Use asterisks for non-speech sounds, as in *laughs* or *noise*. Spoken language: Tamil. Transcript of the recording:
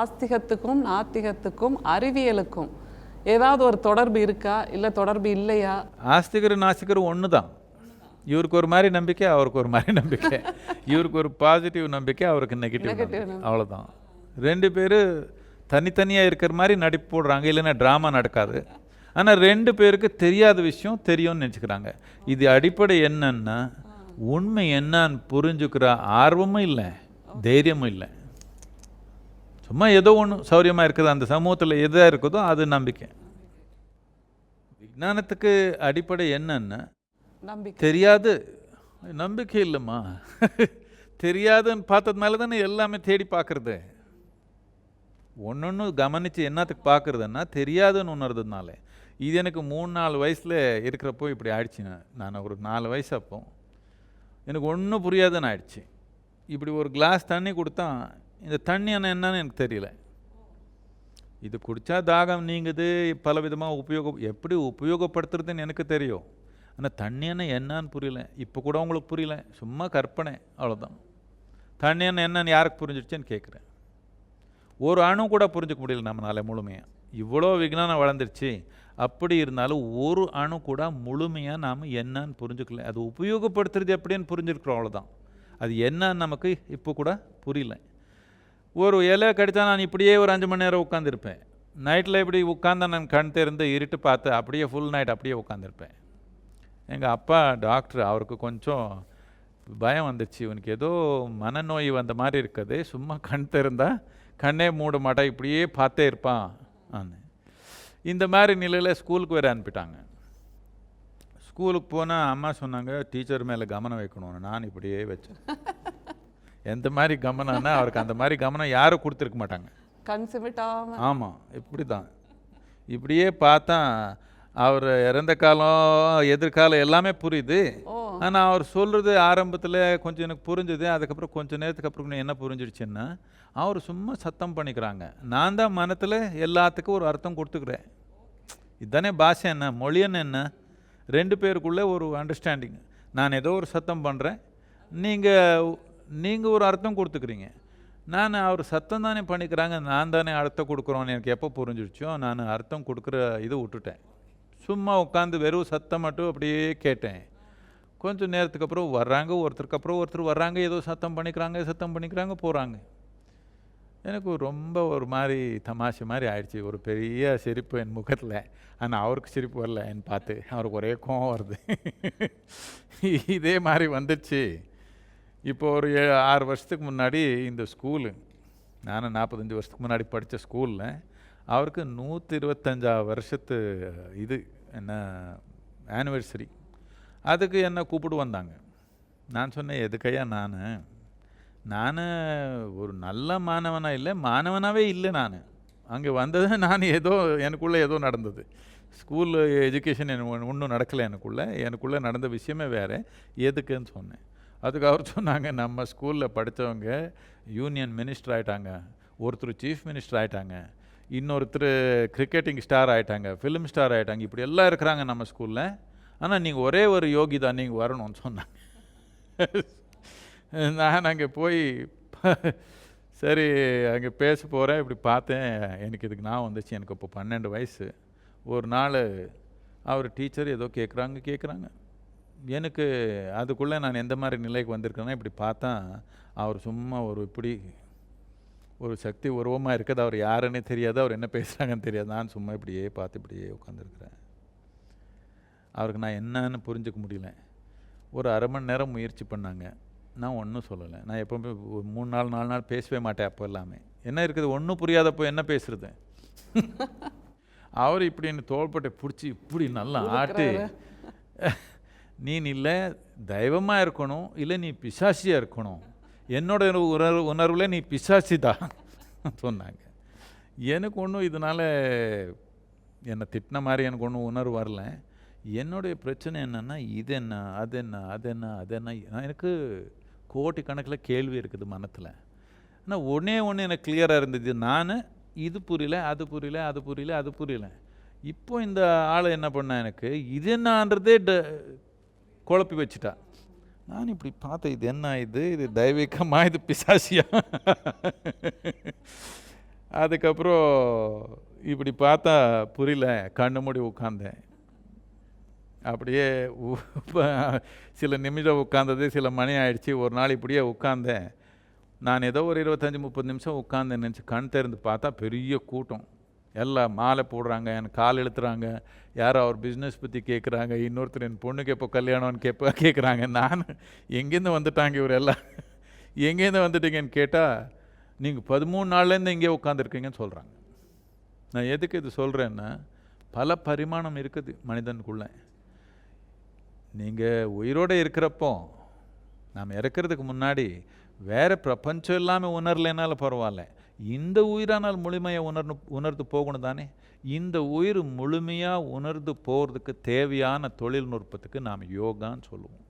ஆஸ்திகத்துக்கும் நாத்திகத்துக்கும் அறிவியலுக்கும் ஏதாவது ஒரு தொடர்பு இருக்கா? இல்லை தொடர்பு இல்லையா? ஆஸ்திகர் நாஸ்திகர் ஒன்று தான் இவருக்கு ஒரு மாதிரி நம்பிக்கை அவருக்கு ஒரு மாதிரி நம்பிக்கை. *laughs* இவருக்கு ஒரு பாசிட்டிவ் நம்பிக்கை அவருக்கு நெகட்டிவ் அவ்வளோதான் ரெண்டு பேர் தனித்தனியாக இருக்கிற மாதிரி நடிப்பு போடுறாங்க இல்லைன்னா ட்ராமா நடக்காது. ஆனால் ரெண்டு பேருக்கு தெரியாத விஷயம் தெரியும்னு நினச்சிக்கிறாங்க. இது அடிப்படை என்னன்னா உண்மை என்னன்னு புரிஞ்சுக்கிற ஆர்வமும் இல்லை தைரியமும் இல்லை. சும்மா ஏதோ ஒன்று சௌரியமாக இருக்குது. அந்த சமூகத்தில் எதாக இருக்குதோ அது நம்பிக்கை. விஞ்ஞானத்துக்கு அடிப்படை என்னன்னா நம்பிக்கை. தெரியாது. நம்பிக்கை இல்லைம்மா. தெரியாதுன்னு பார்த்ததுனால தானே எல்லாமே தேடி பார்க்குறது. ஒன்னொன்று கவனித்து என்னத்துக்கு பார்க்குறதுன்னா தெரியாதுன்னு உணர்றதுனால. இது எனக்கு மூணு நாலு வயசில் இருக்கிறப்போ இப்படி ஆயிடுச்சுங்க நான் ஒரு நாலு வயசு அப்போ. எனக்கு ஒன்றும் புரியாதுன்னு ஆயிடுச்சு. இப்படி ஒரு கிளாஸ் தண்ணி கொடுத்தா இந்த தண்ணி அண்ணன் என்னன்னு எனக்கு தெரியல. இது குடித்தா தாகம் நீங்குது பல விதமாக உபயோகம் எப்படி உபயோகப்படுத்துறதுன்னு எனக்கு தெரியும். ஆனால் தண்ணி அண்ணன் என்னன்னு புரியல. இப்போ கூட உங்களுக்கு புரியல. சும்மா கற்பனை அவ்வளோதான் தண்ணி அண்ணன் என்னன்னு யாருக்கு புரிஞ்சிடுச்சுன்னு கேட்குறேன் ஒரு அணு கூட புரிஞ்சுக்க முடியல நம்மளால முழுமையாக இவ்வளோ விஞ்ஞானம் வளர்ந்துருச்சு. அப்படி இருந்தாலும் ஒரு அணு கூட முழுமையாக நாம் என்னன்னு புரிஞ்சுக்கல. அது உபயோகப்படுத்துறது எப்படின்னு புரிஞ்சிருக்கிறோம் அவ்வளோதான் அது என்னன்னு நமக்கு இப்போ கூட புரியல. ஒரு இலை கடித்தா நான் இப்படியே ஒரு அஞ்சு மணி நேரம் உட்காந்துருப்பேன் நைட்டில் இப்படி உட்காந்தா நான் கண் திறந்து இருட்டு பார்த்து அப்படியே ஃபுல் நைட் அப்படியே உட்காந்துருப்பேன் எங்கள் அப்பா டாக்டர் அவருக்கு கொஞ்சம் பயம் வந்துச்சு. இவனுக்கு ஏதோ மனநோய் வந்த மாதிரி இருக்குது. சும்மா கண் திறந்தா கண்ணே மூட மாட்டா இப்படியே பார்த்தே இருப்பான் ஆன்னு இந்த மாதிரி நிலையில் ஸ்கூலுக்கு வேறு அனுப்பிட்டாங்க. ஸ்கூலுக்கு போனால் அம்மா சொன்னாங்க டீச்சர் மேலே கவனம் வைக்கணும்னு. நான் இப்படியே வச்சேன். *laughs* எந்த மாதிரி கவனம்னா அவருக்கு அந்த மாதிரி கவனம் யாரும் கொடுத்துருக்க மாட்டாங்க. கண் சிமிட்டாம ஆமாம் இப்படி தான் இப்படியே பார்த்தா அவர் இறந்த காலம் எதிர்காலம் எல்லாமே புரியுது. ஆனால் அவர் சொல்கிறது ஆரம்பத்தில் கொஞ்சம் எனக்கு புரிஞ்சுது அதுக்கப்புறம் கொஞ்சம் நேரத்துக்கு அப்புறம் என்ன புரிஞ்சிடுச்சுன்னா அவர் சும்மா சத்தம் பண்ணிக்கிறாங்க. நான் தான் மனத்தில் எல்லாத்துக்கும் ஒரு அர்த்தம் கொடுத்துக்கிறேன். இதுதானே பாஷை என்ன மொழின்னு என்ன ரெண்டு பேருக்குள்ளே ஒரு அண்டர்ஸ்டாண்டிங் நான் ஏதோ ஒரு சத்தம் பண்ணுறேன் நீங்கள் நீங்கள் ஒரு அர்த்தம் கொடுத்துக்கிறீங்க. நான் அவர் சத்தம் தானே பண்ணிக்கிறாங்க நான் தானே அர்த்தம் கொடுக்குறோன்னு எனக்கு எப்போ புரிஞ்சிடுச்சோ நான் அர்த்தம் கொடுக்குற இது விட்டுட்டேன். சும்மா உட்காந்து வெறும் சத்தம் மட்டும் அப்படியே கேட்டேன். கொஞ்சம் நேரத்துக்கு அப்புறம் வர்றாங்க ஒருத்தருக்கு அப்புறம் ஒருத்தர் வர்றாங்க ஏதோ சத்தம் பண்ணிக்கிறாங்க சத்தம் பண்ணிக்கிறாங்க போகிறாங்க எனக்கு ரொம்ப ஒரு மாதிரி தமாஷை மாதிரி ஆயிடுச்சு. ஒரு பெரிய சிரிப்பு என் முகத்தில். ஆனால் அவருக்கு சிரிப்பு வரல என் பார்த்து. அவருக்கு ஒரே கோவம் வருது. *laughs* இதே மாதிரி வந்துடுச்சு. இப்போ ஒரு ஏ ஆறு வருஷத்துக்கு முன்னாடி இந்த ஸ்கூலு நானும் நாற்பத்தஞ்சு வருஷத்துக்கு முன்னாடி படித்த ஸ்கூலில் அவருக்கு நூற்றி இருபத்தஞ்சா வருஷத்து இது என்ன ஆனிவர்சரி அதுக்கு என்னை கூப்பிட்டு வந்தாங்க. நான் சொன்னேன் எதுக்கையா நான்? நான் ஒரு நல்ல மாணவனாக இல்லை மாணவனாகவே இல்லை நான். அங்கே வந்தது *laughs* நான் ஏதோ எனக்குள்ளே ஏதோ நடந்தது. ஸ்கூல் எஜுகேஷன் ஒன்றும் நடக்கலை எனக்குள்ளே. எனக்குள்ளே நடந்த விஷயமே வேறு. எதுக்குன்னு சொன்னேன். அதுக்கு அவர் சொன்னாங்க நம்ம ஸ்கூலில் படித்தவங்க யூனியன் மினிஸ்டர் ஆகிட்டாங்க ஒருத்தர் சீஃப் மினிஸ்டர் ஆகிட்டாங்க இன்னொருத்தர் கிரிக்கெட்டிங் ஸ்டார் ஆயிட்டாங்க ஃபிலிம் ஸ்டார் ஆகிட்டாங்க இப்படி எல்லாம் இருக்கிறாங்க நம்ம ஸ்கூலில் ஆனால் நீங்கள் ஒரே ஒரு யோகி தான் நீங்கள் வரணும்னு சொன்னாங்க. *laughs* நான் அங்கே போய் சரி அங்கே பேச போகிறேன் இப்படி பார்த்தேன். எனக்கு இதுக்கு நான் வந்துச்சு எனக்கு இப்போ பன்னெண்டு வயசு. ஒரு நாள் அவர் டீச்சர் ஏதோ கேட்குறாங்க கேட்குறாங்க எனக்கு அதுக்குள்ளே நான் எந்த மாதிரி நிலைக்கு வந்திருக்கேன்னா இப்படி பார்த்தா அவர் சும்மா ஒரு இப்படி ஒரு சக்தி உருவமாக இருக்குது. அவர் யாருன்னே தெரியாது. அவர் என்ன பேசுகிறாங்கன்னு தெரியாது. நான் சும்மா இப்படியே பார்த்து இப்படியே உட்காந்துருக்குறேன் அவருக்கு நான் என்னன்னு புரிஞ்சுக்க முடியல. ஒரு அரை மணி நேரம் முயற்சி பண்ணாங்க. நான் ஒன்றும் சொல்லலை. நான் எப்போவுமே ஒரு மூணு நாள் நாலு நாள் பேசவே மாட்டேன் அப்போ எல்லாமே. என்ன இருக்குது? ஒன்றும் புரியாதப்போ என்ன பேசுறது? *laughs* அவர் இப்படி என்ன தோள்பட்டை பிடிச்சி இப்படி நல்லா ஆட்டு *laughs* நீ இல்லை தெய்வமாக இருக்கணும் இல்லை நீ பிசாசியாக இருக்கணும். என்னோட உணர்வு உணர்வில் நீ பிசாசி தான் சொன்னாங்க. எனக்கு ஒன்றும் இதனால் என்னை திட்டின மாதிரி எனக்கு ஒன்றும் உணர்வு வரல. என்னுடைய பிரச்சனை என்னென்னா இது என்ன அது என்ன அது என்ன அது என்ன எனக்கு கோட்டி கணக்கில் கேள்வி இருக்குது மனத்தில். ஆனால் ஒன்றே ஒன்று எனக்கு கிளியராக இருந்தது நான் இது புரியல அது புரியல அது புரியல அது புரியல. இப்போ இந்த ஆள் என்ன பண்ணா எனக்கு இது என்னன்றதே ட குழப்பி வச்சுட்டா. நான் இப்படி பார்த்தேன் இது என்ன இது? இது தெய்வீகமாக இது பிசாசியா? அதுக்கப்புறம் இப்படி பார்த்தா புரியல கண்ணு மூடி உட்காந்தேன் அப்படியே சில நிமிஷம் உட்காந்தது சில மணி ஆயிடுச்சு ஒரு நாள் இப்படியே உட்காந்தேன் நான் ஏதோ ஒரு இருபத்தஞ்சி முப்பது நிமிஷம் உட்காந்தேன் நினச்சி கண் திறந்து பார்த்தா பெரிய கூட்டம். எல்லாம் மாலை போடுறாங்க என் கால் எழுத்துறாங்க யாரோ அவர் பிஸ்னஸ் பற்றி கேட்குறாங்க இன்னொருத்தர் என் பொண்ணுக்கு எப்போ கல்யாணம்னு கேட்ப *laughs* கேட்குறாங்க நான் எங்கேருந்து வந்துட்டாங்க இவர் எல்லாம் *laughs* எங்கேருந்து வந்துட்டீங்கன்னு கேட்டால் நீங்கள் பதிமூணு நாள்லேருந்து இங்கே உட்காந்துருக்கீங்கன்னு சொல்கிறாங்க நான் எதுக்கு இது சொல்கிறேன்னா பல பரிமாணம் இருக்குது மனிதனுக்குள்ளே. நீங்கள் உயிரோடு இருக்கிறப்போ நாம் இறக்கிறதுக்கு முன்னாடி வேறு பிரபஞ்சம் இல்லாமல் உணரலைனாலும் பரவாயில்ல. இந்த உயிரானால் முழுமையாக உணர்ந்து உணர்ந்து போகணும் தானே? இந்த உயிர் முழுமையாக உணர்ந்து போகிறதுக்கு தேவையான தொழில்நுட்பத்துக்கு நாம் யோகான்னு சொல்லுவோம்.